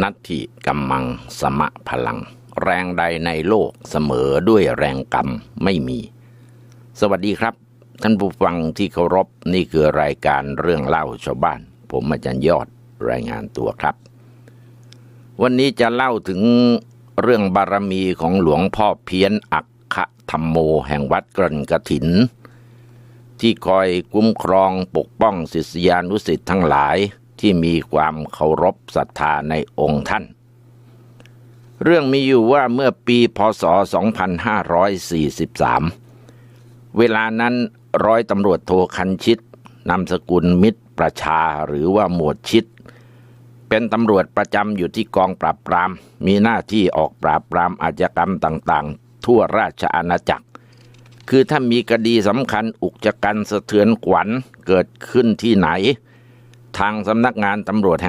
นัตถิกัมมังสมะพลัง แรงใดในโลกเสมอด้วยแรงกรรมไม่มี สวัสดีครับ ท่านผู้ฟังที่เคารพนี่คือรายการเรื่องเล่าชาวบ้าน ผมอาจารย์ยอดรายงานตัวครับ วันนี้จะเล่าถึงเรื่องบารมีของหลวงพ่อเพี้ยนอักขธรรมโมแห่งวัดกรนกถิน ที่คอยคุ้มครองปกป้องศิษยานุสิษย์ทั้งหลาย ที่มีความเคารพศรัทธาในองค์ท่าน เรื่องมีอยู่ว่าเมื่อปีพศ 2543 เวลานั้นร้อยตำรวจโทคันชิตนามสกุลมิตรประชาหรือว่าหมวดชิด เป็นตำรวจประจำอยู่ที่กองปราบปราม มีหน้าที่ออกปราบปรามอาชญากรรมต่างๆ ทั่วราชอาณาจักร คือถ้ามีคดีสำคัญอุกจกันสะเทือนขวัญเกิดขึ้นที่ไหน ทางสำนักงานตำรวจแห่ง